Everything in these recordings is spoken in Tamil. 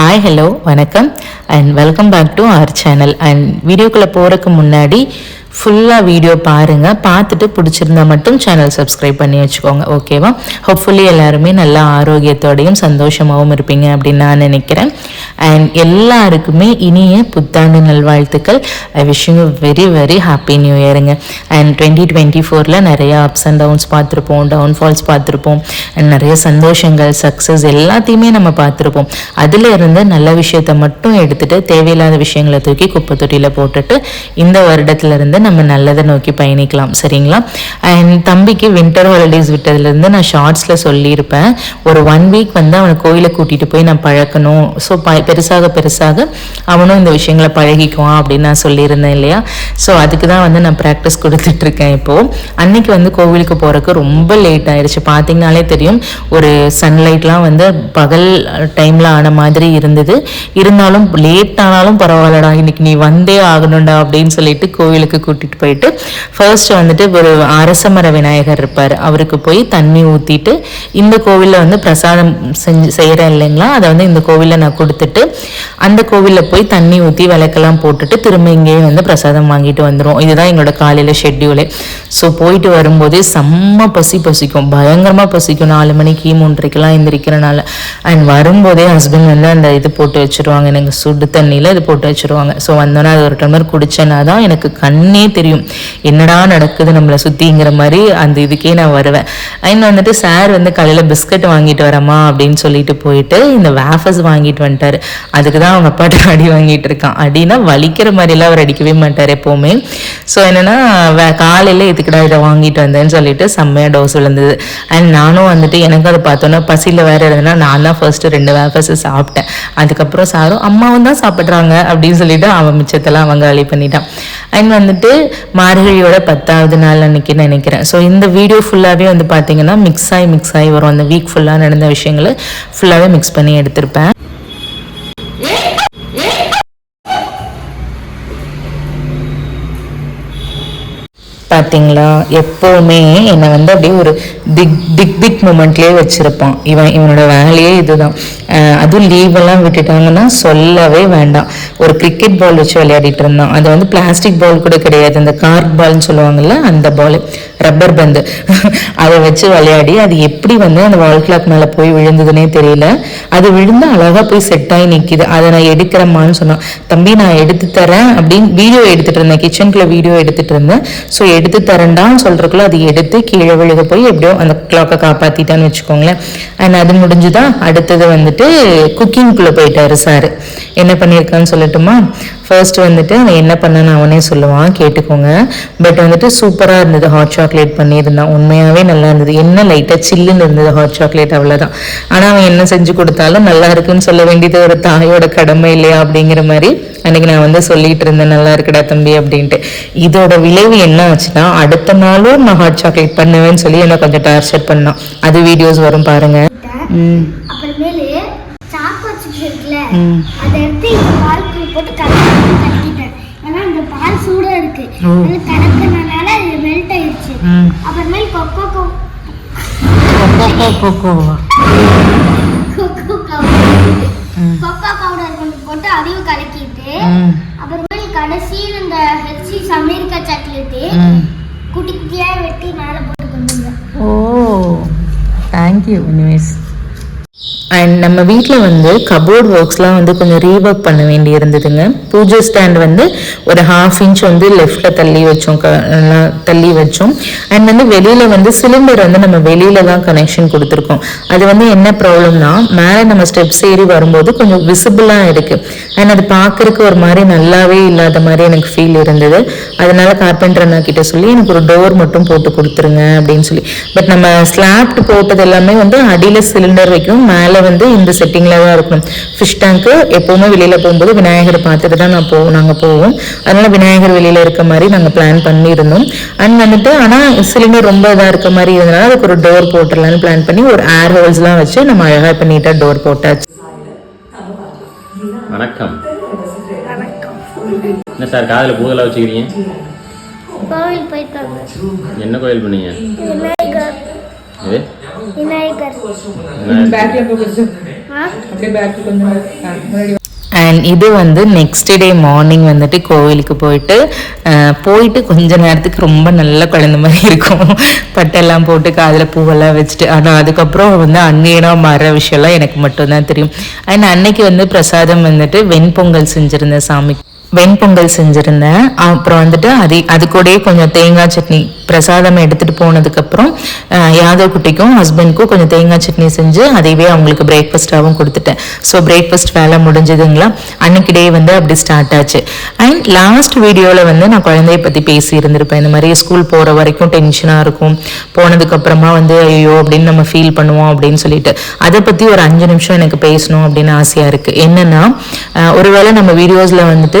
ஹாய் ஹலோ வணக்கம். And welcome back to our channel and வீடியோக்குள்ளே போகிறதுக்கு முன்னாடி ஃபுல்லாக வீடியோ பாருங்கள் பார்த்துட்டு பிடிச்சிருந்தா மட்டும் சேனல் சப்ஸ்கிரைப் பண்ணி வச்சுக்கோங்க. ஓகேவா ஹோப்ஃபுல்லி எல்லாருமே நல்லா ஆரோக்கியத்தோடையும் சந்தோஷமாகவும் இருப்பீங்க அப்படின்னு நான் நினைக்கிறேன். அண்ட் எல்லாருக்குமே இனிய புத்தாண்டு நல்வாழ்த்துக்கள். I wish you very very happy new இயருங்க and twenty twenty ஃபோரில் நிறைய அப்ஸ் அண்ட் டவுன்ஸ் பார்த்துருப்போம் டவுன்ஃபால்ஸ் பார்த்துருப்போம். அண்ட் நிறைய சந்தோஷங்கள் சக்ஸஸ் எல்லாத்தையுமே நம்ம பார்த்துருப்போம். அதில் இருந்து நல்ல விஷயத்தை மட்டும் எடுத்துகிட்டு தேவையில்லாத விஷயங்களை தூக்கி குப்பை தொட்டியில் போட்டுட்டு இந்த வருடத்துலேருந்து நம்ம நம்ம நல்லதை நோக்கி பயணிக்கலாம் சரிங்களா? அண்ட் தம்பிக்கு வின்டர் ஹாலிடேஸ் விட்டதுலேருந்து நான் ஷார்ட்ஸில் சொல்லியிருப்பேன். ஒரு ஒன் வீக் வந்து அவனை கோயிலை கூட்டிகிட்டு போய் நான் பழக்கணும் ஸோ ப பெருசாக பெருசாக அவனும் இந்த விஷயங்களை பழகிக்குவான் அப்படின்னு நான் சொல்லியிருந்தேன் இல்லையா? ஸோ அதுக்கு தான் வந்து நான் ப்ராக்டிஸ் கொடுத்துட்ருக்கேன் இப்போது அன்னைக்கு வந்து கோவிலுக்கு போகிறக்கு ரொம்ப லேட் ஆயிடுச்சு பார்த்தீங்கனாலே தெரியும் ஒரு சன்லைட்லாம் வந்து பகல் டைமில் ஆன மாதிரி இருந்தது. இருந்தாலும் லேட் ஆனாலும் பரவாயில்லடா இன்னைக்கு நீ வந்தே ஆகணும்டா அப்படின்னு சொல்லிட்டு கோவிலுக்கு கூட்டிட்டு போயிட்டு ஃபர்ஸ்ட் வந்துட்டு ஒரு அரசமர விநாயகர் இருப்பார். அவருக்கு போய் தண்ணி ஊற்றிட்டு இந்த கோவிலில் வந்து பிரசாதம் செஞ்சு செய்கிறேன் இல்லைங்களா? அதை வந்து இந்த கோவிலில் நான் கொடுத்துட்டு அந்த கோவிலில் போய் தண்ணி ஊற்றி விளக்கெல்லாம் போட்டுட்டு திரும்ப இங்கேயே வந்து பிரசாதம் வாங்கிட்டு வந்துடும் இதுதான் எங்களோட காலையில் ஷெட்யூலே ஸோ போயிட்டு வரும்போதே செம்ம பசி பசிக்கும். பயங்கரமாக பசிக்கும். நாலு மணிக்கு மூன்றரைக்கெல்லாம் எந்திரிக்கிறனால. அண்ட் வரும்போதே ஹஸ்பண்ட் வந்து அந்த இது போட்டு வச்சுருவாங்க. எனக்கு சுடு தண்ணியில் இது போட்டு வச்சுருவாங்க. ஸோ வந்தோன்னே அது ஒரு டம்ளர் குடிச்சேன்னா தான் எனக்கு கண்ணே தெரியும். என்னடா நடக்குது நம்மளை சுற்றிங்கிற மாதிரி அந்த இதுக்கே நான் வருவேன். அண்ட் வந்துட்டு சார் வந்து காலையில் பிஸ்கட் வாங்கிட்டு வரமா அப்படின்னு சொல்லிட்டு போயிட்டு இந்த வேஃபஸ் வாங்கிட்டு வந்துட்டாரு. அதுக்கு தான் அவங்க அப்பாட்ட அடி வாங்கிட்டு இருக்கான். அடினா வலிக்கிற மாதிரிலாம் அவர் அடிக்கவே மாட்டார் எப்போவுமே. ஸோ என்னென்னா வே- இதுக்குடா இதை வாங்கிட்டு வந்தேன்னு சொல்லிட்டு செம்மையாக டோஸ் விழுந்தது. அண்ட் நானும் வந்துட்டு எனக்கு அதை பார்த்தோன்னா பசியில் வேறு இருந்ததுன்னா நான் தான் ஃபர்ஸ்ட்டு ரெண்டு வேஃபர்ஸை சாப்பிட்டேன். அதுக்கப்புறம் சாரும் அம்மாவும் தான் சாப்பிட்றாங்க அப்படின்னு சொல்லிட்டு அவன் மிச்சத்தெல்லாம் அவங்க காலி பண்ணிட்டான். அண்ட் வந்துட்டு மார்கழியோட பத்தாவது நாள் அன்னைக்கு நினைக்கிறேன். ஸோ இந்த வீடியோ ஃபுல்லாகவே வந்து பார்த்தீங்கன்னா மிக்ஸ் ஆகி மிக்ஸ் ஆகி வரும். அந்த வீக் ஃபுல்லாக நடந்த விஷயங்களை ஃபுல்லாகவே மிக்ஸ் பண்ணி எடுத்திருப்பேன். பார்த்தீங்களா? எப்போவுமே என்னை வந்து அப்படியே ஒரு திக் திக் திக் மூமெண்ட்லேயே வச்சுருப்பான். இவன் இவனோட வேலையே இதுதான். அதுவும் லீவெல்லாம் விட்டுட்டாங்கன்னா சொல்லவே வேண்டாம். ஒரு கிரிக்கெட் பால் வச்சு விளையாடிட்டு இருந்தான். அது வந்து பிளாஸ்டிக் பால் கூட கிடையாது. அந்த கார்க் பால்னு சொல்லுவாங்கல்ல அந்த பால் ரப்பர் பந்து அதை வச்சு விளையாடி அது எப்படி வந்து அந்த வால் கிளாக் மேலே போய் விழுந்ததுன்னே தெரியல. அது விழுந்து அழகாக போய் செட் ஆகி நிற்கிது அதை நான் எடுக்கிறேம்மான்னு சொன்னான். தம்பி நான் எடுத்து தரேன் அப்படின்னு வீடியோ எடுத்துட்டு இருந்தேன். கிச்சனுக்குள்ள வீடியோ எடுத்துகிட்டு இருந்தேன். ஸோ எடுத்து தரேன்டான்னு சொல்றதுக்குள்ள அது எடுத்து கீழே விழுக போய் எப்படியோ அந்த கிளாக்கை காப்பாற்றிட்டான்னு வச்சுக்கோங்களேன். அண்ட் அது முடிஞ்சுதான் அடுத்தது வந்துட்டு குக்கிங்குள்ளே போயிட்டாரு சார் என்ன பண்ணியிருக்கான்னு சொல்லட்டுமா? ஃபர்ஸ்ட் வந்துட்டு அவன் என்ன பண்ணான்னு அவனே சொல்லுவான் கேட்டுக்கோங்க. பட் வந்துட்டு சூப்பராக இருந்தது ஹாட் சாக்லேட் பண்ணியிருந்தான் உண்மையாகவே நல்லா இருந்தது. என்ன லைட்டாக சில்லுன்னு இருந்தது ஹாட் சாக்லேட் அவ்வளோதான் ஆனால் அவன் என்ன செஞ்சு கொடுத்தாலும் நல்லா இருக்குன்னு சொல்ல வேண்டியது ஒரு தாயோட கடமை இல்லையா அப்படிங்கிற மாதிரி அன்னைக்கு நான் வந்து சொல்லிட்டு இருந்தேன் நல்லா இருக்குடா தம்பி அப்படின்ட்டு. இதோட விளைவு என்ன ஆச்சுன்னா அடுத்த நாளும் நான் ஹாட் சாக்லேட் பண்ணுவேன்னு சொல்லி என்ன கொஞ்சம் டார்ச்சர் பண்ணான். அது வீடியோஸ் வரும் பாருங்க. ம். கலக்கினனால அது மெல்ட் ஆயிடுச்சு. அப்புறமேல் cocoa cocoa cocoa powder cocoa powder கொஞ்சம் போட்டு அதையும் கலக்கிட்டு அப்புறமேல் கடைசியில் இந்த ஹெச்சி அமெரிக்கா சாக்லேட்டு குட்டி குட்டியா வெட்டி மேலே போட்டு கொண்டு ஓ தேங்க்யூ எனிவேஸ் அண்ட் நம்ம வீட்டில் வந்து கபோர்ட் ஒர்க்ஸ்லாம் வந்து கொஞ்சம் ரீவர்க் பண்ண வேண்டி இருந்ததுங்க. பூஜை ஸ்டாண்ட் வந்து ஒரு ஹாஃப் இன்ச் வந்து லெஃப்டில் தள்ளி வச்சோம். க தள்ளி வச்சோம். அண்ட் வந்து வெளியில் வந்து சிலிண்டர் வந்து நம்ம வெளியில தான் கனெக்ஷன் கொடுத்துருக்கோம். அது வந்து என்ன ப்ராப்ளம்னா மேலே நம்ம ஸ்டெப்ஸ் ஏறி வரும்போது கொஞ்சம் விசிபிளாக இருக்குது அண்ட் அது பார்க்குறக்கு ஒரு மாதிரி நல்லாவே இல்லாத மாதிரி எனக்கு ஃபீல் இருந்தது. அதனால கார்பெண்டர் அண்ணா கிட்ட சொல்லி எனக்கு ஒரு டோர் மட்டும் போட்டு கொடுத்துருங்க அப்படின்னு சொல்லி. பட் நம்ம ஸ்லாப்ட் போட்டது எல்லாமே வந்து அடியில் சிலிண்டர் வைக்கும் மேலே வந்து இந்த செட்டிங்கில் தான் இருக்கணும் ஃபிஷ் டேங்க்கு எப்போவுமே வெளியில் போகும்போது விநாயகரை பார்த்துட்டு தான் நான் போவோம் நாங்கள் போவோம். அதனால விநாயகர் வெளியில் இருக்க மாதிரி நாங்கள் பிளான் பண்ணியிருந்தோம். அண்ட் வந்துட்டு ஆனால் சிலிண்டர் ரொம்ப இதாக இருக்க மாதிரி இருந்தனால அதுக்கு ஒரு டோர் போட்டுடலான்னு பிளான் பண்ணி ஒரு ஏர் ஹோல்ஸ்லாம் வச்சு நம்ம அழகாக இப்போ நீட்டாக டோர் போட்டாச்சு. வணக்கம். என்ன சார் காதில் பூதெல்லாம் வச்சுக்கிறீங்க? கோவில் என்ன கோயில் பண்ணீங்க? விநாயகர். அப்படியே கொஞ்சம் முன்னாடி அண்ட் இது வந்து நெக்ஸ்ட் டே மார்னிங் வந்துட்டு கோவிலுக்கு போயிட்டு போயிட்டு கொஞ்ச நேரத்துக்கு ரொம்ப நல்ல குழந்த மாதிரி இருக்கும். பட்டெல்லாம் போட்டு காதில் பூவெல்லாம் வச்சுட்டு ஆனால் அதுக்கப்புறம் வந்து அங்கேனா மாற விஷயம்லாம் எனக்கு மட்டும்தான் தெரியும். அண்ட் அன்னைக்கு வந்து பிரசாதம் வந்துட்டு வெண்பொங்கல் செஞ்சுருந்தேன் சாமி. வெண்பொங்கல் செஞ்சுருந்தேன். அப்புறம் வந்துட்டு அது அது கூடயே கொஞ்சம் தேங்காய் சட்னி பிரசாதம் எடுத்துட்டு போனதுக்கப்புறம் யாதவ் குட்டிக்கும் ஹஸ்பண்ட்க்கும் கொஞ்சம் தேங்காய் சட்னி செஞ்சு அதையவே அவங்களுக்கு பிரேக்ஃபாஸ்ட்டாகவும் கொடுத்துட்டேன். ஸோ பிரேக்ஃபாஸ்ட் வேலை முடிஞ்சதுங்களா? அன்னைக்கு டே வந்து அப்படி ஸ்டார்ட் ஆச்சு. அண்ட் லாஸ்ட் வீடியோவில் வந்து நான் குழந்தைய பற்றி பேசி இருந்திருப்பேன். இந்த மாதிரி ஸ்கூல் போகிற வரைக்கும் டென்ஷனாக இருக்கும். போனதுக்கப்புறமா வந்து ஐயோ அப்படின்னு நம்ம ஃபீல் பண்ணுவோம் அப்படின்னு சொல்லிட்டு. அதை பற்றி ஒரு அஞ்சு நிமிஷம் எனக்கு பேசணும் அப்படின்னு ஆசையாக இருக்குது என்னென்னா ஒருவேளை நம்ம வீடியோஸில் வந்துட்டு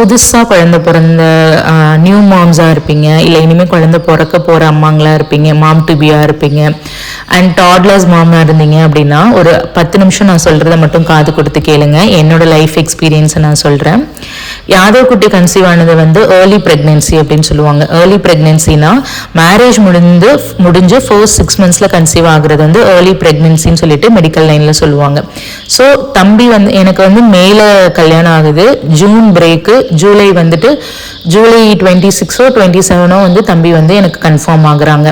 புதுசாக குழந்த பிறந்த நியூ மாம்ஸாக இருப்பீங்க. இல்லை இனிமேல் குழந்த பிறக்க போகிற அம்மாங்களா இருப்பீங்க மாம் டுபியாக இருப்பீங்க. அண்ட் டாட்லர்ஸ் மாமாக இருந்தீங்க அப்படின்னா ஒரு பத்து நிமிஷம் நான் சொல்கிறத மட்டும் காது கொடுத்து கேளுங்க. என்னோட லைஃப் எக்ஸ்பீரியன்ஸை நான் சொல்கிறேன் யாதவ் குட்டி கன்சீவ் ஆனது வந்து ஏர்லி ப்ரெக்னென்சி அப்படின்னு சொல்லுவாங்க. ஏர்லி ப்ரெக்னென்சினா மேரேஜ் முடிந்து முடிஞ்சு ஃபர்ஸ்ட் சிக்ஸ் மந்த்ஸில் கன்சீவ் ஆகுறது வந்து ஏர்லி ப்ரெக்னென்சின்னு சொல்லிட்டு மெடிக்கல் லைனில் சொல்லுவாங்க. ஸோ தம்பி வந்து எனக்கு வந்து மேலே கல்யாணம் ஆகுது. ஜூன் பிரேக்கு ஜூலை வந்துட்டு ஜூலை டுவெண்ட்டி சிக்ஸோ டுவெண்ட்டி செவனோ வந்து தம்பி வந்து எனக்கு கன்ஃபார்ம் ஆகுறாங்க.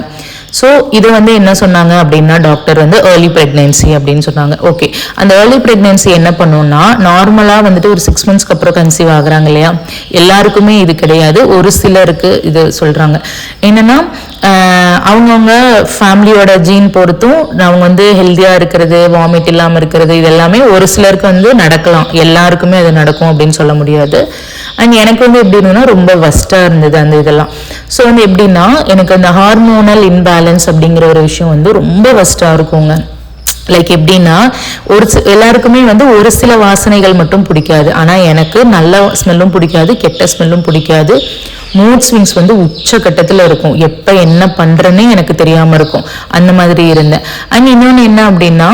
ஸோ இது வந்து என்ன சொன்னாங்க அப்படின்னா டாக்டர் வந்து ஏர்லி ப்ரெக்னென்சி அப்படின்னு சொன்னாங்க. ஓகே அந்த ஏர்லி ப்ரெக்னென்சி என்ன பண்ணுன்னா நார்மலாக வந்துட்டு ஒரு சிக்ஸ் மந்த்ஸ்க்கு அப்புறம் கன்சீவ் ஆகுறாங்க இல்லையா? எல்லாருக்குமே இது கிடையாது. ஒரு சிலருக்கு இது சொல்கிறாங்க என்னன்னா அவங்கவுங்க ஃபேமிலியோட ஜீன் பொறுத்தும் அவங்க வந்து ஹெல்த்தியாக இருக்கிறது வாமிட் இல்லாமல் இருக்கிறது இது எல்லாமே ஒரு சிலருக்கு வந்து நடக்கலாம். எல்லாருக்குமே அது நடக்கும் அப்படின்னு சொல்ல முடியாது. அண்ட் எனக்கு வந்து எப்படி இருந்ததுன்னா ரொம்ப வஸ்ட்டாக இருந்தது அந்த இதெல்லாம். ஸோ வந்து எப்படின்னா எனக்கு அந்த ஹார்மோனல் இன்பேலன்ஸ் அப்படிங்கிற ஒரு விஷயம் வந்து ரொம்ப வஸ்ட்டாக இருக்குங்க. லைக் எப்படின்னா ஒரு எல்லாருக்குமே வந்து ஒரு சில வாசனைகள் மட்டும் பிடிக்காது. ஆனால் எனக்கு நல்ல ஸ்மெல்லும் பிடிக்காது கெட்ட ஸ்மெல்லும் பிடிக்காது. மூட் ஸ்விங்ஸ் வந்து உச்சக்கட்டத்தில் இருக்கும். எப்போ என்ன பண்ணுறேன்னே எனக்கு தெரியாமல் இருக்கும். அந்த மாதிரி இருந்தேன். அண்ட் இன்னொன்று என்ன அப்படின்னா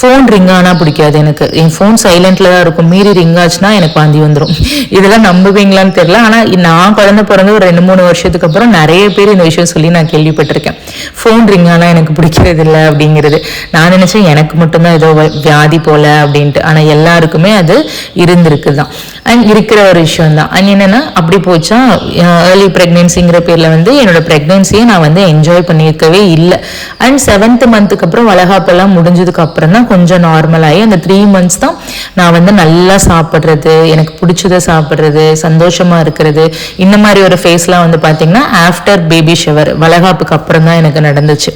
ஃபோன் ரிங் ஆனால் பிடிக்காது எனக்கு. என் ஃபோன் சைலண்ட்டில் தான் இருக்கும். மீறி ரிங் ஆச்சுன்னா எனக்கு வாந்தி வந்துடும் இதெல்லாம் நம்புவீங்களான்னு தெரியல. ஆனால் நான் குழந்தை பிறந்து ஒரு ரெண்டு மூணு வருஷத்துக்கு அப்புறம் நிறைய பேர் இந்த விஷயம் சொல்லி நான் கேள்விப்பட்டிருக்கேன். ஃபோன் ரிங் ஆனால் எனக்கு பிடிக்கிறது இல்லை அப்படிங்கிறது. நான் நினச்சேன் எனக்கு மட்டும்தான் ஏதோ வ- வியாதி போல அப்படின்ட்டு. ஆனால் எல்லாருக்குமே அது இருந்திருக்கு தான் அண்ட் இருக்கிற ஒரு விஷயம் தான் அண்ட் என்னன்னா அப்படி போச்சு. ஏர்லி ப்ரெக்னென்சிங்கிற பேரில் வந்து என்னோட ப்ரெக்னென்சியை நான் வந்து என்ஜாய் பண்ணியிருக்கவே இல்லை. அண்ட் செவன்த் மந்த்துக்கு அப்புறம் வளகாப்பெல்லாம் முடிஞ்சதுக்கு அப்புறம் தான் கொஞ்சம் நார்மல் ஆகி அந்த த்ரீ மந்த்ஸ் தான் நான் வந்து நல்லா சாப்பிட்றது எனக்கு பிடிச்சதை சாப்பிட்றது சந்தோஷமாக இருக்கிறது. இந்த மாதிரி ஒரு ஃபேஸ்லாம் வந்து பார்த்திங்கன்னா ஆஃப்டர் பேபி ஷவர் வளகாப்புக்கு அப்புறம் தான் எனக்கு நடந்துச்சு.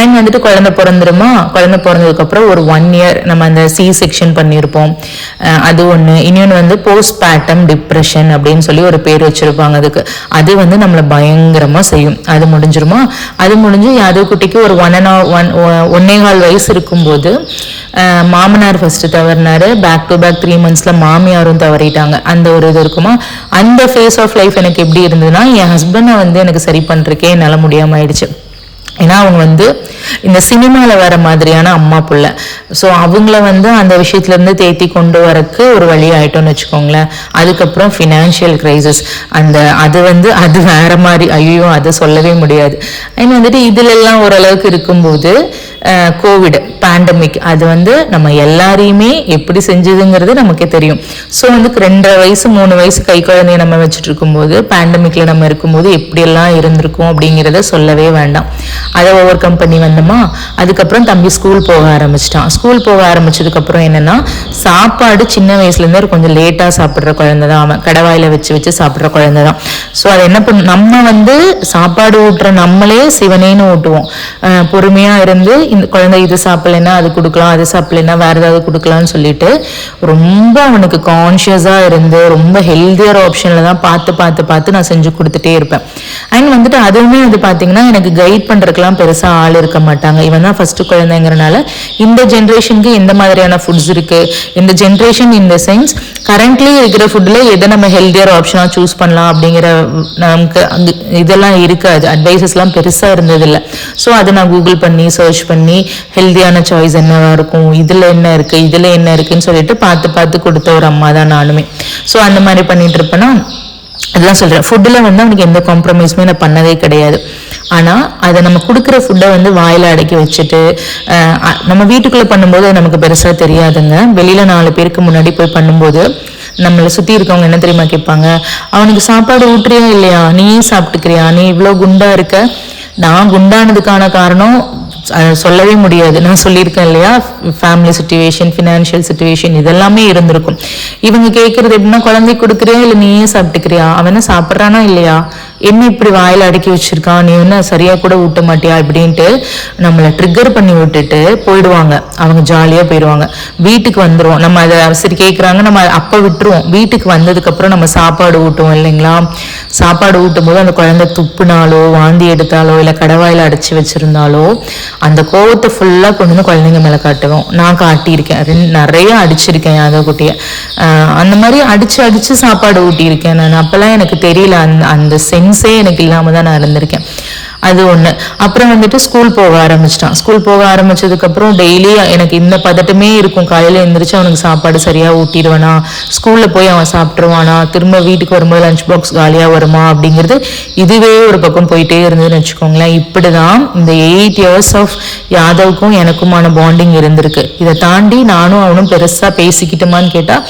அண்ட் வந்துட்டு குழந்தை பிறந்துருமா? குழந்தை பிறந்ததுக்கப்புறம் ஒரு ஒன் இயர் நம்ம அந்த சி செக்ஷன் பண்ணியிருப்போம் அது ஒன்று இன்னொன்று வந்து போஸ்ட் பேட்டம் டிப்ரெஷன் அப்படின்னு சொல்லி ஒரு பேர் வச்சுருப்பாங்க அதுக்கு. அது வந்து நம்மளை பயங்கரமாக செய்யும். அது முடிஞ்சிருமா? அது முடிஞ்சு யாதவ் குட்டிக்கு ஒரு ஒன் அண்ட் ஒன் ஒன்னே கால் வயசு இருக்கும்போது மாமனார் ஃபஸ்ட்டு தவறினார். பேக் டு பேக் த்ரீ மந்த்ஸில் மாமியாரும் தவறிட்டாங்க. அந்த ஒரு இது இருக்குமா? அந்த ஃபேஸ் ஆஃப் லைஃப் எனக்கு எப்படி இருந்ததுன்னா என் ஹஸ்பண்டை வந்து எனக்கு சரி பண்ணுறக்கே என்னால் முடியாமல் ஆயிடுச்சு. ஏன்னா அவங்க வந்து இந்த சினிமாவில் வர மாதிரியான அம்மா பிள்ளை. ஸோ அவங்கள வந்து அந்த விஷயத்துலேருந்து தேத்தி கொண்டு வரக்கு ஒரு வழி ஆயிட்டோம்னு வச்சுக்கோங்களேன். அதுக்கப்புறம் ஃபினான்ஷியல் கிரைசிஸ் அந்த அது வந்து அது வேற மாதிரி. ஐயோ அதை சொல்லவே முடியாது. ஏன்னா வந்துட்டு இதுல எல்லாம் ஓரளவுக்கு இருக்கும்போது கோவிட் பேண்டமிக் அது வந்து நம்ம எல்லாரையுமே எப்படி செஞ்சதுங்கிறது நமக்கே தெரியும். ஸோ வந்து ரெண்டரை வயசு மூணு வயசு கை குழந்தைய நம்ம வச்சுட்டு இருக்கும்போது பேண்டமிக்ல நம்ம இருக்கும்போது எப்படியெல்லாம் இருந்திருக்கும் அப்படிங்கிறத சொல்லவே வேண்டாம். அதை ஓவர் கம்பெனி வந்தோமா? அதுக்கப்புறம் தம்பி ஸ்கூல் போக ஆரம்பிச்சிட்டான். ஸ்கூல் போக ஆரம்பிச்சதுக்கப்புறம் என்னன்னா சாப்பாடு சின்ன வயசுலேருந்தே கொஞ்சம் லேட்டாக சாப்பிட்ற குழந்தை தான் அவன். கடவாயில வச்சு வச்சு சாப்பிட்ற குழந்தை தான். ஸோ அது என்ன பண்ண நம்ம வந்து சாப்பாடு ஊட்டுற நம்மளே சிவனேன்னு ஊட்டுவோம். பொறுமையாக இருந்து இந்த குழந்தை இது சாப்பிடலைன்னா அது கொடுக்கலாம் அது சாப்பிடலைன்னா வேறு ஏதாவது கொடுக்கலாம்னு சொல்லிட்டு ரொம்ப அவனுக்கு கான்ஷியஸாக இருந்து ரொம்ப ஹெல்த்தியர் ஆப்ஷனில் தான் பார்த்து பார்த்து பார்த்து நான் செஞ்சு கொடுத்துட்டே இருப்பேன். அண்ட் வந்துட்டு அதுவுமே வந்து பார்த்தீங்கன்னா எனக்கு கைட் பண்றதுக்கெல்லாம் பெருசாக ஆள் இருக்க மாட்டாங்க. இவன் தான் ஃபஸ்ட்டு குழந்தைங்கிறனால இந்த ஜென்ரேஷனுக்கு எந்த மாதிரியான ஃபுட்ஸ் இருக்கு. இந்த generation in the sense currently இருக்கிற ஃபுட்டில் எதை நம்ம ஹெல்த்தியர் ஆப்ஷனாக சூஸ் பண்ணலாம் அப்படிங்கிற நமக்கு அங்கே இதெல்லாம் இருக்காது. அட்வைசஸ்லாம் பெருசாக இருந்ததில்லை. ஸோ அதை நான் கூகுள் பண்ணி சர்ச் பண்ணி ஹெல்தியான சாய்ஸ் என்னவா இருக்கும்? இதுல என்ன இருக்கு? இதுல என்ன இருக்குன்னு சொல்லிட்டு பார்த்து பார்த்து கொடுத்த ஒரு அம்மா தான் நானுமே. ஸோ அந்த மாதிரி பண்ணிட்டு இருப்பேன்னா அதெல்லாம் சொல்றேன். ஃபுட்டில் வந்து அவனுக்கு எந்த காம்ப்ரமைஸுமே நான் பண்ணதே கிடையாது. ஆனால் அதை நம்ம கொடுக்குற ஃபுட்டை வந்து வாயில் அடக்கி வச்சுட்டு நம்ம வீட்டுக்குள்ளே பண்ணும்போது அது நமக்கு பெருசாக தெரியாதுங்க. வெளியில் நாலு பேருக்கு முன்னாடி போய் பண்ணும்போது நம்மளை சுற்றி இருக்கவங்க என்ன தெரியுமா கேட்பாங்க? அவனுக்கு சாப்பாடு ஊட்டுறியா இல்லையா? நீயே சாப்பிட்டுக்கிறியா? நீ இவ்வளோ குண்டா இருக்க? நான் குண்டானதுக்கான காரணம் சொல்லவே முடியாது. நான் சொல்லியிருக்கேன் இல்லையா? ஃபேமிலி சுச்சுவேஷன் ஃபினான்ஷியல் சுச்சுவேஷன் இதெல்லாமே இருந்திருக்கும். இவங்க கேட்கறது எப்படின்னா குழந்தை கொடுக்குறியா இல்லை நீயே சாப்பிட்டுக்கிறியா? அவன் சாப்பிட்றானா இல்லையா? என்ன இப்படி வாயில் அடக்கி வச்சிருக்கான் நீ என்ன சரியாக கூட ஊட்ட மாட்டியா இப்படின்ட்டு நம்மளை ட்ரிக்கர் பண்ணி விட்டுட்டு போயிடுவாங்க. அவங்க ஜாலியாக போயிடுவாங்க. வீட்டுக்கு வந்துருவோம். நம்ம அதை சரி கேட்குறாங்க நம்ம அப்போ விட்டுருவோம். வீட்டுக்கு வந்ததுக்கு அப்புறம் நம்ம சாப்பாடு ஊட்டுவோம் இல்லைங்களா? சாப்பாடு ஊட்டும் போது அந்த குழந்தை துப்புனாலோ வாந்தி எடுத்தாலோ இல்லை கடவாயில அடைச்சி வச்சுருந்தாலோ அந்த கோவத்தை ஃபுல்லா கொண்டு வந்து குழந்தைங்க மேலே காட்டுவோம். நான் காட்டியிருக்கேன். ரெண்டு- நிறைய அடிச்சிருக்கேன் யாதவ குட்டியை. அந்த மாதிரி அடிச்சு அடிச்சு சாப்பாடு ஊட்டியிருக்கேன் நான். அப்போல்லாம் எனக்கு தெரியல. அந்த அந்த சென்ஸே எனக்கு இல்லாம தான் நான் இருந்திருக்கேன். அது ஒன்று அப்புறம் வந்துட்டு ஸ்கூல் போக ஆரம்பிச்சிட்டான். ஸ்கூல் போக ஆரம்பிச்சதுக்கப்புறம் டெய்லி எனக்கு இந்த பதட்டமே இருக்கும். காலையில் எழுந்திரிச்சு அவனுக்கு சாப்பாடு சரியாக ஊட்டிடுவானா? ஸ்கூலில் போய் அவன் சாப்பிட்ருவானா திரும்ப வீட்டுக்கு வரும்போது லஞ்ச் பாக்ஸ் காலியாக வருமா? அப்படிங்கிறது இதுவே ஒரு பக்கம் போயிட்டே இருந்ததுன்னு வச்சுக்கோங்களேன். இப்படி தான் இந்த எயிட் இயர்ஸ் ஆஃப் யாதவுக்கும் எனக்குமான பாண்டிங் இருந்திருக்கு. இதை தாண்டி நானும் அவனும் பெருசாக பேசிக்கிட்டோமான்னு கேட்டால்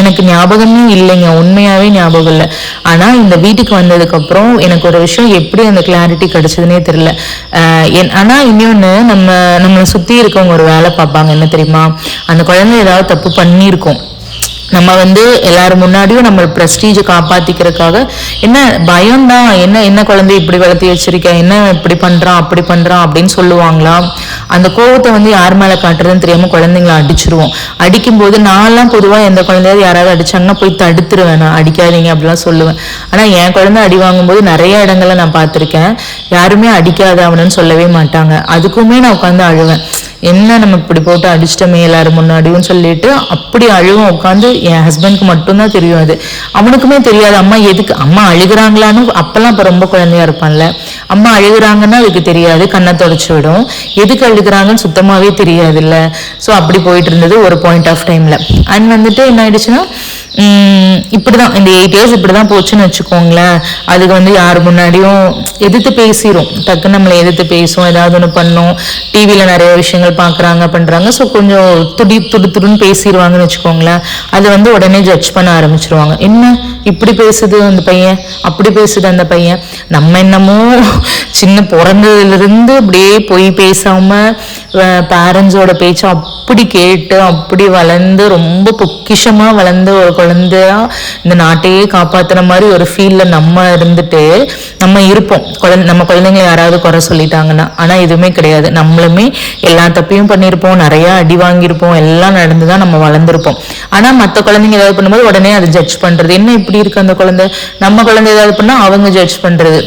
எனக்கு ஞாபகமே இல்லைங்க. உண்மையாகவே ஞாபகம் இல்லை. ஆனால் இந்த வீட்டுக்கு வந்ததுக்கப்புறம் எனக்கு ஒரு விஷயம் எப்படி அந்த கிளாரிட்டி கிடைச்சதுனே தெரியல. ஆஹ் என்- ஆனா இன்னொன்னு நம்ம நம்மளை சுத்தி இருக்கவங்க ஒரு வேலை பார்ப்பாங்க. என்ன தெரியுமா? அந்த குழந்தை ஏதாவது தப்பு பண்ணியிருக்கோம். நம்ம வந்து எல்லாரும் முன்னாடியும் நம்ம ப்ரெஸ்டீஜை காப்பாற்றிக்கிறதுக்காக என்ன பயம்தான் என்ன என்ன குழந்தை இப்படி வளர்த்தி வச்சிருக்க என்ன இப்படி பண்ணுறான் அப்படி பண்ணுறான் அப்படின்னு சொல்லுவாங்களா? அந்த கோவத்தை வந்து யார் மேலே காட்டுறதுன்னு தெரியாமல் குழந்தைங்கள அடிச்சிருவோம். அடிக்கும்போது நான்லாம் பொதுவாக எந்த குழந்தையாவது யாராவது அடிச்சாங்கன்னா போய் தடுத்துருவேன் நான். அடிக்காதீங்க அப்படிலாம் சொல்லுவேன். ஆனால் என் குழந்தை அடி வாங்கும்போது நிறைய இடங்கள்ல நான் பார்த்துருக்கேன். யாருமே அடிக்காத அவனுன்னு சொல்லவே மாட்டாங்க. அதுக்குமே நான் உட்காந்து அழுவேன். என்ன நம்ம இப்படி போட்டு அடிச்சிட்டோமே எல்லாரும் முன்னாடியும் சொல்லிட்டு அப்படி அழுவும் உட்காந்து என் ஹஸ்பண்ட்க்கு மட்டும்தான் தெரியும் அது. அவனுக்குமே தெரியாது அம்மா எதுக்கு அம்மா அழுகிறாங்களான்னு அப்பெல்லாம் இப்போ ரொம்ப குழந்தையா இருப்பான்ல. அம்மா அழுகுறாங்கன்னா அதுக்கு தெரியாது கண்ணை தொடச்சு விடும். எதுக்கு அழுகிறாங்கன்னு சுத்தமாகவே தெரியாதுல்ல. ஸோ அப்படி போயிட்டு இருந்தது ஒரு பாயிண்ட் ஆஃப் டைம்ல அண்ட் வந்துட்டு என்ன ஆயிடுச்சுன்னா இப்படிதான் இந்த எயிட் இயர்ஸ் இப்படிதான் போச்சுன்னு வச்சுக்கோங்களேன். அதுக்கு வந்து யார் முன்னாடியும் எதிர்த்து பேசிடும் டக்குன்னு நம்மளை எதிர்த்து பேசும் ஏதாவது ஒன்று பண்ணும். டிவியில நிறைய விஷயங்கள் பார்க்குறாங்க பண்றாங்க. ஸோ கொஞ்சம் துடி துடு துடுன்னு பேசிடுவாங்கன்னு வச்சுக்கோங்களேன். அது வந்து உடனே ஜட்ஜ் பண்ண ஆரம்பிச்சிருவாங்க. என்ன? இப்படி பேசுது அந்த பையன்? அப்படி பேசுது அந்த பையன்? நம்ம என்னமோ சின்ன பிறந்ததுலேருந்து அப்படியே போய் பேசாம பேரண்ட்ஸோட பேச்சை அப்படி கேட்டு அப்படி வளர்ந்து ரொம்ப பொக்கிஷமாக வளர்ந்த ஒரு குழந்தையா இந்த நாட்டையே காப்பாத்துற மாதிரி ஒரு ஃபீல்ல நம்ம இருந்துட்டு நம்ம இருப்போம். குழந்தை நம்ம குழந்தைங்க யாராவது குறை சொல்லிட்டாங்கன்னா. ஆனா எதுவுமே கிடையாது. நம்மளுமே எல்லா தப்பையும் பண்ணியிருப்போம். நிறைய அடி வாங்கியிருப்போம். எல்லாம் நடந்துதான் நம்ம வளர்ந்துருப்போம். ஆனா மத்த குழந்தைங்க ஏதாவது பண்ணும்போது உடனே அதை ஜட்ஜ் பண்றது. என்ன இப்படி இருக்கு அந்த குழந்தை? நம்ம குழந்தை ஏதாவது பண்ணா அவங்க ஜட்ஜ் பண்றது.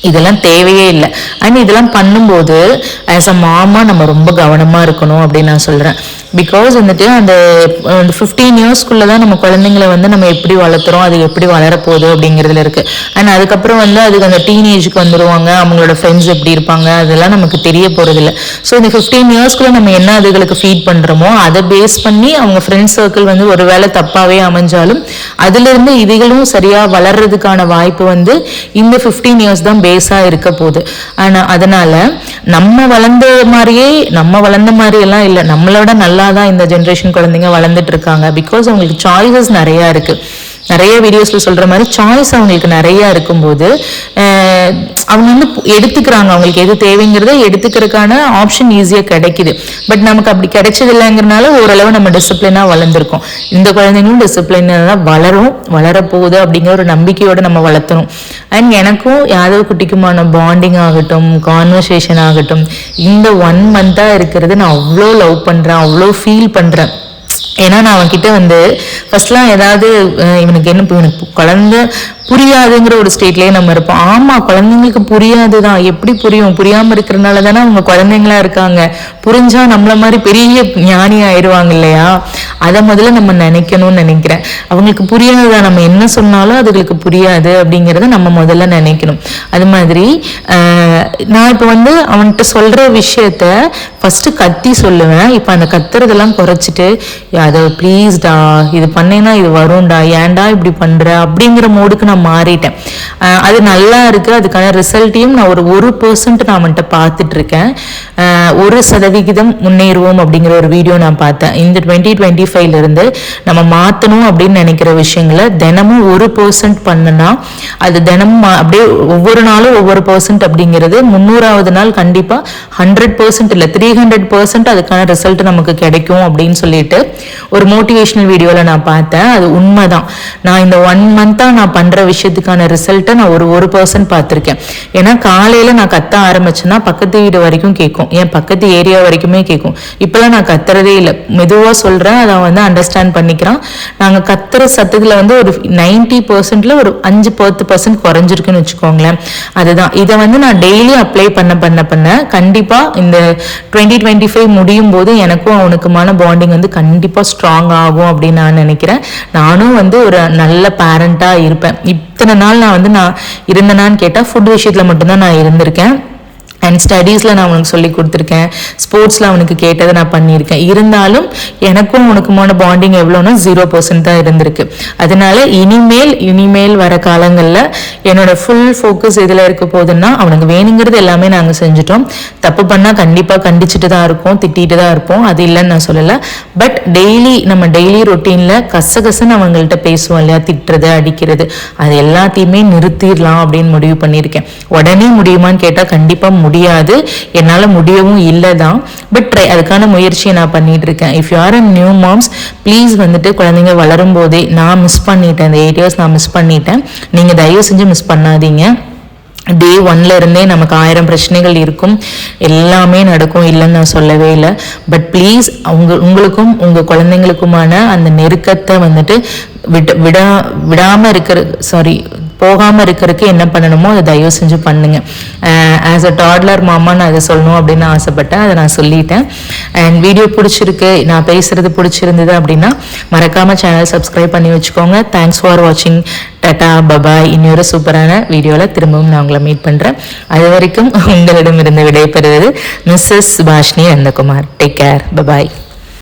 இதெல்லாம் தேவையே இல்லை. அண்ட் இதெல்லாம் பண்ணும்போது ஆஸ் அ மாமா நம்ம ரொம்ப கவனமா இருக்கணும் அப்படின்னு நான் சொல்றேன். பிகாஸ் வந்துட்டு அந்த ஃபிஃப்டீன் இயர்ஸ்க்குள்ளே தான் நம்ம குழந்தைங்களை வந்து நம்ம எப்படி வளர்த்துறோம் அது எப்படி வளரப்போகுது அப்படிங்கிறதுல இருக்குது அண்ட் அதுக்கப்புறம் வந்து அதுக்கு அந்த டீனேஜுக்கு வந்துடுவாங்க அவங்களோட ஃப்ரெண்ட்ஸ் எப்படி இருப்பாங்க அதெல்லாம் நமக்கு தெரிய போகிறதில்ல ஸோ இந்த ஃபிஃப்டீன் இயர்ஸ்க்குள்ளே நம்ம என்ன அதுகளுக்கு ஃபீட் பண்ணுறோமோ அதை பேஸ் பண்ணி அவங்க ஃப்ரெண்ட்ஸ் சர்க்கிள் வந்து ஒரு வேளை தப்பாகவே அமைஞ்சாலும் அதுலேருந்து இதுகளும் சரியாக வளர்றதுக்கான வாய்ப்பு வந்து இந்த ஃபிஃப்டீன் இயர்ஸ் தான் பேஸாக இருக்க போகுது. ஆனால் அதனால் நம்ம வளர்ந்த மாதிரியே நம்ம வளர்ந்த மாதிரியெல்லாம் இல்லை நம்மளோட நல்லா தான் இந்த ஜென்ரேஷன் குழந்தைங்க வளர்ந்துட்டு இருக்காங்க பிகாஸ் அவங்களுக்கு சாய்ஸஸ் நிறைய இருக்கு. நிறைய வீடியோஸில் சொல்ற மாதிரி சாய்ஸ் அவங்களுக்கு நிறைய இருக்கும்போது அவங்க வந்து எடுத்துக்கிறாங்க. அவங்களுக்கு எது தேவைங்கிறத எடுத்துக்கிறதுக்கான ஆப்ஷன் ஈஸியாக கிடைக்குது. பட் நமக்கு அப்படி கிடைச்சது இல்லைங்கிறனால ஓரளவு நம்ம டிசிப்ளினாக வளர்ந்துருக்கோம். இந்த குழந்தைங்களும் டிசிப்ளினாக தான் வளரும் வளரப்போகுது அப்படிங்கிற ஒரு நம்பிக்கையோடு நம்ம வளர்த்தணும். அண்ட் எனக்கும் யாதவ் குட்டிக்குமான பாண்டிங் ஆகட்டும் கான்வர்சேஷன் ஆகட்டும் இந்த ஒன் மந்த்தாக இருக்கிறது நான் அவ்வளோ லவ் பண்ணுறேன் அவ்வளோ ஃபீல் பண்ணுறேன் ஏன்னா நான் அவன்கிட்ட வந்து ஃபர்ஸ்ட்லாம் ஏதாவது இவனுக்கு என்ன இவனுக்கு குழந்த புரியாதுங்கிற ஒரு ஸ்டேட்லயே நம்ம இருப்போம். ஆமா குழந்தைங்களுக்கு புரியாதுதான். எப்படி புரியும்? புரியாம இருக்கிறனால தானே அவங்க குழந்தைங்களா இருக்காங்க. புரிஞ்சா நம்மள மாதிரி பெரிய ஞானி ஆயிடுவாங்க இல்லையா? அதை முதல்ல நம்ம நினைக்கணும்னு நினைக்கிறேன். அவங்களுக்கு புரியாதுதான் நம்ம என்ன சொன்னாலும் அதுகளுக்கு புரியாது அப்படிங்கிறத நம்ம முதல்ல நினைக்கணும். அது மாதிரி ஆஹ், நான் இப்ப வந்து அவன்கிட்ட சொல்ற விஷயத்த ஃபர்ஸ்ட் கத்தி சொல்லுவேன். இப்ப அந்த கத்துறதெல்லாம் குறைச்சிட்டு அதை ப்ளீஸ்டா இது பண்ணேன்னா இது வரும்டா ஏன்டா இப்படி பண்ணுற அப்படிங்கிற மோடுக்கு நான் மாறிட்டேன். அது நல்லா இருக்குது அதுக்கான ரிசல்ட்டையும் நான் ஒரு ஒரு பர்சன்ட் நான் வந்துட்டு பார்த்துட்ருக்கேன். ஒரு சதவிகிதம் முன்னேறுவோம் அப்படிங்கிற ஒரு வீடியோ நான் பார்த்தேன். இந்த டுவெண்ட்டி டுவெண்ட்டி ஃபைவ்லேருந்து நம்ம மாற்றணும் அப்படின்னு நினைக்கிற விஷயங்களை தினமும் ஒரு பர்சன்ட் பண்ணுனா அது தினமும் மா- அப்படியே ஒவ்வொரு நாளும் ஒவ்வொரு பர்சன்ட் அப்படிங்கிறது முந்நூறாவது நாள் கண்டிப்பாக ஹண்ட்ரட் பர்சன்ட் இல்லை த்ரீ ஹண்ட்ரட் பர்சன்ட் அதுக்கான ரிசல்ட் நமக்கு கிடைக்கும் அப்படின்னு சொல்லிட்டு ஒரு மோட்டிவேஷ்னல் வீடியோவில் நான் பார்த்தேன். அது உண்மை தான் நான் இந்த ஒன் மந்த்தாக நான் பண்ணுற விஷயத்துக்கான ரிசல்ட்டை நான் ஒரு ஒரு பர்சன்ட் பார்த்துருக்கேன். ஏன்னா காலையில் நான் கத்த ஆரம்பிச்சேன்னா பக்கத்து வீடு வரைக்கும் கேட்கும் என் பக்கத்து ஏரியா வரைக்குமே கேட்கும் இப்போலாம் நான் கத்துறதே இல்லை. மெதுவாக சொல்கிறேன் அதை வந்து அண்டர்ஸ்டாண்ட் பண்ணிக்கிறான். நாங்கள் கத்துற சத்தத்தில் வந்து ஒரு நைன்டி பர்சன்ட்ல ஒரு அஞ்சு பத்து பர்சன்ட் குறைஞ்சிருக்குன்னு வச்சுக்கோங்களேன். அதுதான். இதை வந்து நான் டெய்லி அப்ளை பண்ண பண்ண பண்ண கண்டிப்பாக இந்த டுவெண்ட்டி டுவெண்ட்டி ஃபைவ் முடியும் போது எனக்கும் அவனுக்குமான பாண்டிங் வந்து கண்டிப்பாக ஸ்ட்ராங் ஆகும் அப்படின்னு நான் நினைக்கிறேன். நானும் வந்து ஒரு நல்ல பேரண்ட்டாக இருப்பேன். இத்தனை நாள் நான் வந்து நான் இருந்தேனான்னு கேட்டால் ஃபுட் விஷயத்தில் மட்டும்தான் நான் இருந்திருக்கேன். அண்ட் ஸ்டடீஸில் நான் அவனுக்கு சொல்லி கொடுத்துருக்கேன். ஸ்போர்ட்ஸில் அவனுக்கு கேட்டதை நான் பண்ணியிருக்கேன். இருந்தாலும் எனக்கும் உனக்குமான பாண்டிங் எவ்வளோன்னா ஜீரோ பர்சன்ட் தான் இருந்திருக்கு. அதனால இனிமேல் இனிமேல் வர காலங்களில் என்னோட ஃபுல் ஃபோக்கஸ் இதில் இருக்க போதுன்னா அவனுக்கு வேணுங்கிறது எல்லாமே நாங்கள் செஞ்சுட்டோம். தப்பு பண்ணால் கண்டிப்பாக கண்டிச்சுட்டு தான் இருப்போம் திட்டிகிட்டு தான் இருப்போம். அது இல்லைன்னு நான் சொல்லலை. பட் டெய்லி நம்ம டெய்லி ரொட்டீனில் கசகசன்னு அவங்கள்ட்ட பேசுவோம் இல்லையா? திட்டுறது அடிக்கிறது அது எல்லாத்தையுமே நிறுத்திடலாம் அப்படின்னு முடிவு பண்ணியிருக்கேன். உடனே முடியுமான்னு கேட்டால் கண்டிப்பாக முடியாது. என்னால் முடியவும் இல்லை தான் பட் ட்ரை அதுக்கான முயற்சியை நான் பண்ணிட்டு இருக்கேன் if you are a new moms please வந்துட்டு குழந்தைங்க வளரும் போதே நான் மிஸ் பண்ணிட்டேன். இந்த எயிட் இயர்ஸ் நான் மிஸ் பண்ணிட்டேன். நீங்கள் தயவு செஞ்சு மிஸ் பண்ணாதீங்க. டே ஒன்ல இருந்தே நமக்கு ஆயிரம் பிரச்சனைகள் இருக்கும். எல்லாமே நடக்கும் இல்லைன்னு நான் சொல்லவே இல்லை. பட் ப்ளீஸ் அவங்க உங்களுக்கும் உங்கள் குழந்தைங்களுக்குமான அந்த நெருக்கத்தை வந்துட்டு விட விடா விடாமல் இருக்கிற சாரி போகாமல் இருக்கிறதுக்கு என்ன பண்ணணுமோ அதை தயவு செஞ்சு பண்ணுங்க. ஆஸ் அ டாட்லர் மாமா நான் அதை சொல்லணும் அப்படின்னு ஆசைப்பட்டேன். அதை நான் சொல்லிட்டேன். அண்ட் வீடியோ பிடிச்சிருக்கு நான் பேசுறது பிடிச்சிருந்தது அப்படின்னா மறக்காம சேனல் சப்ஸ்கிரைப் பண்ணி வச்சுக்கோங்க. தேங்க்ஸ் ஃபார் வாட்சிங் டட்டா பபாய் இன்னொரு சூப்பரான வீடியோவில் திரும்பவும் நான் உங்களை மீட் பண்ணுறேன் அது வரைக்கும் உங்களிடமிருந்து விடைபெறுவது Mrs Subhashini Nandakumar take care bye bye